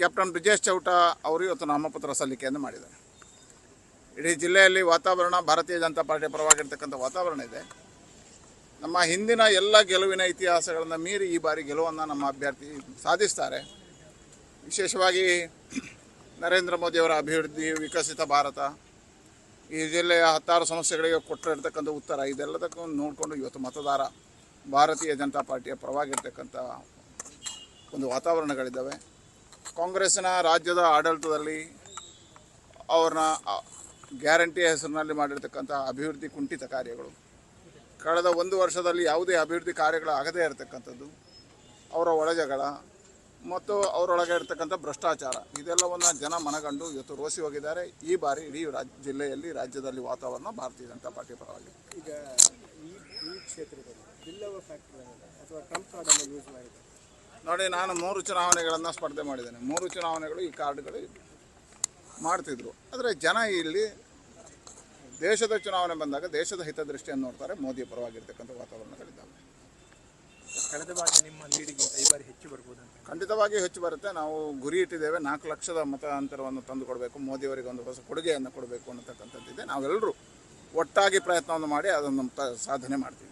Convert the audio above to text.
Captain Brijesh Chowta ಅವರು ಇವತ್ತು ನಾಮಪತ್ರ ಸಲ್ಲಿಕೆಯನ್ನು ಮಾಡಿದ್ದಾರೆ. ಇಡೀ ಜಿಲ್ಲೆಯಲ್ಲಿ ವಾತಾವರಣ, ಭಾರತೀಯ ಜನತಾ ಪಾರ್ಟಿಯ ಪರವಾಗಿರ್ತಕ್ಕಂಥ ವಾತಾವರಣ ಇದೆ. ನಮ್ಮ ಹಿಂದಿನ ಎಲ್ಲ ಗೆಲುವಿನ ಇತಿಹಾಸಗಳನ್ನು ಮೀರಿ ಈ ಬಾರಿ ಗೆಲುವನ್ನು ನಮ್ಮ ಅಭ್ಯರ್ಥಿ ಸಾಧಿಸ್ತಾರೆ. ವಿಶೇಷವಾಗಿ ನರೇಂದ್ರ ಮೋದಿಯವರ ಅಭಿವೃದ್ಧಿ, ವಿಕಸಿತ ಭಾರತ, ಈ ಜಿಲ್ಲೆಯ ಹತ್ತಾರು ಸಮಸ್ಯೆಗಳಿಗೆ ಕೊಟ್ಟಿರ್ತಕ್ಕಂಥ ಉತ್ತರ, ಇದೆಲ್ಲದಕ್ಕೂ ನೋಡಿಕೊಂಡು ಇವತ್ತು ಮತದಾರ ಭಾರತೀಯ ಜನತಾ ಪಾರ್ಟಿಯ ಪರವಾಗಿರ್ತಕ್ಕಂಥ ಒಂದು ವಾತಾವರಣಗಳಿದ್ದಾವೆ. ಕಾಂಗ್ರೆಸ್ಸಿನ ರಾಜ್ಯದ ಆಡಳಿತದಲ್ಲಿ ಅವ್ರನ್ನ ಗ್ಯಾರಂಟಿ ಹೆಸರಿನಲ್ಲಿ ಮಾಡಿರ್ತಕ್ಕಂಥ ಅಭಿವೃದ್ಧಿ ಕುಂಠಿತ ಕಾರ್ಯಗಳು. ಕಳೆದ ಒಂದು ವರ್ಷದಲ್ಲಿ ಯಾವುದೇ ಅಭಿವೃದ್ಧಿ ಕಾರ್ಯಗಳು ಆಗದೇ ಇರತಕ್ಕಂಥದ್ದು. ಅವರ ಒಳಜಗಳ ಮತ್ತು ಅವರೊಳಗೆ ಇರತಕ್ಕಂಥ ಭ್ರಷ್ಟಾಚಾರ. ಇದೆಲ್ಲವನ್ನು ಜನ ಮನಗಂಡು ಇವತ್ತು ರೋಸಿ ಹೋಗಿದ್ದಾರೆ. ಈ ಬಾರಿ ಇಡೀ ರಾಜ್ಯ ಜಿಲ್ಲೆಯಲ್ಲಿ, ರಾಜ್ಯದಲ್ಲಿ ವಾತಾವರಣ ಭಾರತೀಯ ಜನತಾ ಪಾರ್ಟಿ ಪರವಾಗಿದೆ ಈಗ ಈ ಕ್ಷೇತ್ರದಲ್ಲಿ ಅಥವಾ ನೋಡಿ ನಾನು ಮೂರು ಚುನಾವಣೆಗಳನ್ನು ಸ್ಪರ್ಧೆ ಮಾಡಿದ್ದೇನೆ. ಮೂರು ಚುನಾವಣೆಗಳು ಈ ಕಾರ್ಡ್ಗಳು ಮಾಡ್ತಿದ್ರು. ಆದರೆ ಜನ ಇಲ್ಲಿ ದೇಶದ ಚುನಾವಣೆ ಬಂದಾಗ ದೇಶದ ಹಿತದೃಷ್ಟಿಯನ್ನು ನೋಡ್ತಾರೆ. ಮೋದಿಯ ಪರವಾಗಿರ್ತಕ್ಕಂಥ ವಾತಾವರಣಗಳಿದ್ದಾವೆ. ಕಳೆದ ಬಾರಿ ನಿಮ್ಮ ಲೀಡಿಗಿಂತ ಈ ಬಾರಿ ಹೆಚ್ಚು ಬರ್ಬೋದು? ಖಂಡಿತವಾಗಿ ಹೆಚ್ಚು ಬರುತ್ತೆ. ನಾವು ಗುರಿ ಇಟ್ಟಿದ್ದೇವೆ. ನಾಲ್ಕು ಲಕ್ಷದ ಮತ ಅಂತರವನ್ನು ತಂದು ಕೊಡಬೇಕು ಮೋದಿಯವರಿಗೆ ಒಂದು ಹೊಸ ಕೊಡುಗೆಯನ್ನು ಕೊಡಬೇಕು ಅನ್ನತಕ್ಕಂಥದ್ದಿದೆ. ನಾವೆಲ್ಲರೂ ಒಟ್ಟಾಗಿ ಪ್ರಯತ್ನವನ್ನು ಮಾಡಿ ಅದನ್ನು ಸಾಧನೆ ಮಾಡ್ತೀವಿ.